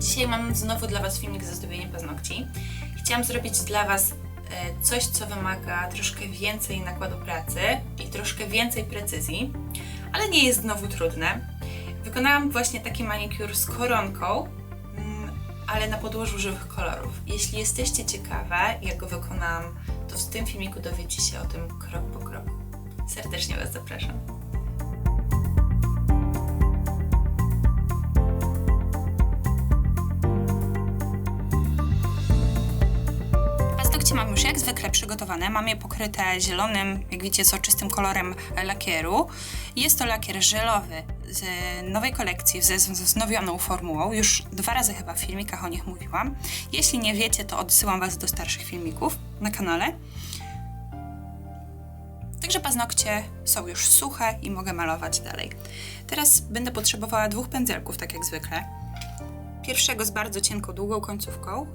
Dzisiaj mam znowu dla Was filmik ze zdobieniem paznokci. Chciałam zrobić dla Was e, coś, co wymaga troszkę więcej nakładu pracy i troszkę więcej precyzji, ale nie jest znowu trudne. Wykonałam właśnie taki manikur z koronką, mm, ale na podłożu żywych kolorów. Jeśli jesteście ciekawe, jak go wykonałam, to w tym filmiku dowiecie się o tym krok po kroku. Serdecznie Was zapraszam. Już jak zwykle przygotowane. Mam je pokryte zielonym, jak widzicie, soczystym kolorem lakieru. Jest to lakier żelowy z nowej kolekcji, ze wznowioną formułą. Już dwa razy chyba w filmikach o nich mówiłam. Jeśli nie wiecie, to odsyłam Was do starszych filmików na kanale. Także paznokcie są już suche i mogę malować dalej. Teraz będę potrzebowała dwóch pędzelków, tak jak zwykle. Pierwszego z bardzo cienką, długą końcówką,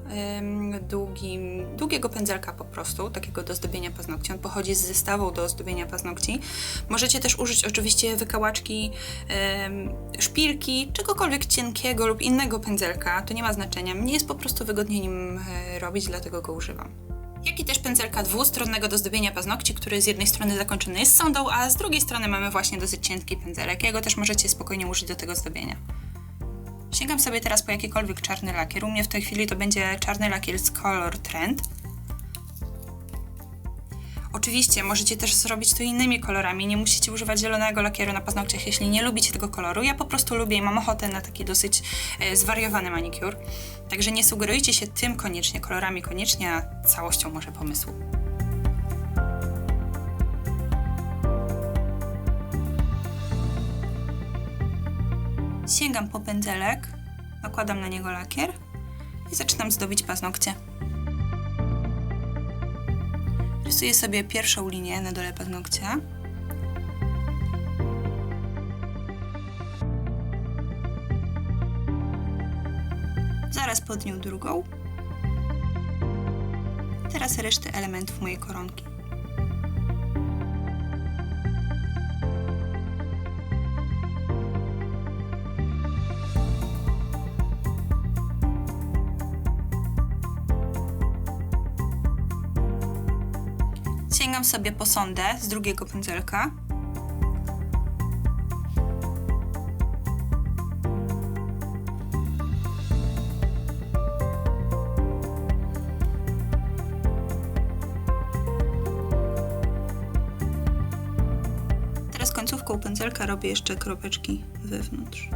długim, długiego pędzelka po prostu, takiego do zdobienia paznokci. On pochodzi z zestawu do zdobienia paznokci. Możecie też użyć oczywiście wykałaczki, szpilki, czegokolwiek cienkiego lub innego pędzelka, to nie ma znaczenia. Mnie jest po prostu wygodniej nim e, robić, dlatego go używam jak i też pędzelka dwustronnego do zdobienia paznokci, który z jednej strony zakończony jest sondą, a z drugiej strony mamy właśnie dosyć cienki pędzelek. Jego też możecie spokojnie użyć do tego zdobienia. Sięgam sobie teraz po jakikolwiek czarny lakier. U mnie w tej chwili to będzie czarny lakier z Color Trend. Oczywiście możecie też zrobić to innymi kolorami. Nie musicie używać zielonego lakieru na paznokciach, jeśli nie lubicie tego koloru. Ja po prostu lubię i mam ochotę na taki dosyć e, zwariowany manikur. Także nie sugerujcie się tym koniecznie, kolorami koniecznie, a całością może pomysłu. Sięgam po pędzelek, nakładam na niego lakier i zaczynam zdobić paznokcie. Rysuję sobie pierwszą linię na dole paznokcia. Zaraz pod nią drugą. Teraz resztę elementów mojej koronki. Sięgam sobie po sondę z drugiego pędzelka. Teraz końcówką pędzelka robię jeszcze kropeczki wewnątrz.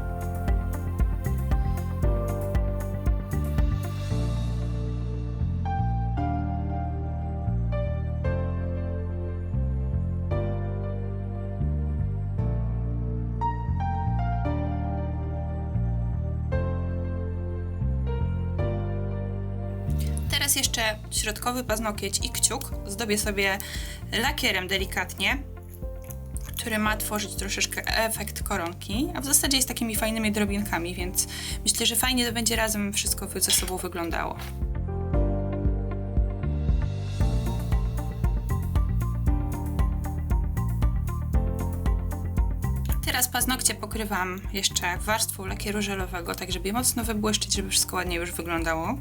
Teraz jeszcze środkowy paznokieć i kciuk zdobię sobie lakierem delikatnie, który ma tworzyć troszeczkę efekt koronki, a w zasadzie jest takimi fajnymi drobinkami, więc myślę, że fajnie to będzie razem wszystko ze sobą wyglądało. Teraz paznokcie pokrywam jeszcze warstwą lakieru żelowego, tak żeby je mocno wybłyszczyć, żeby wszystko ładnie już wyglądało.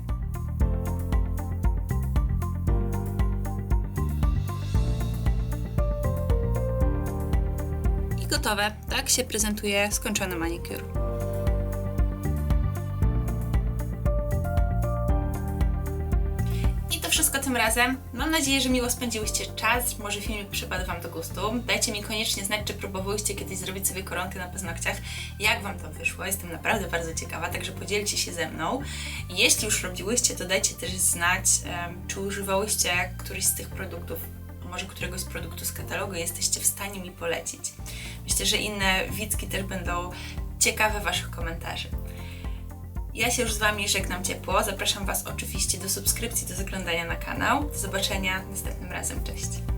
Gotowe. Tak się prezentuje skończony manikur. I to wszystko tym razem. Mam nadzieję, że miło spędziłyście czas. Może filmik przypadł Wam do gustu. Dajcie mi koniecznie znać, czy próbowałyście kiedyś zrobić sobie koronkę na paznokciach. Jak Wam to wyszło? Jestem naprawdę bardzo ciekawa, także podzielcie się ze mną. Jeśli już robiłyście, to dajcie też znać, czy używałyście któryś z tych produktów może któregoś z produktów z katalogu jesteście w stanie mi polecić. Myślę, że inne widzki też będą ciekawe Waszych komentarzy. Ja się już z Wami żegnam ciepło. Zapraszam Was oczywiście do subskrypcji, do zaglądania na kanał. Do zobaczenia następnym razem. Cześć!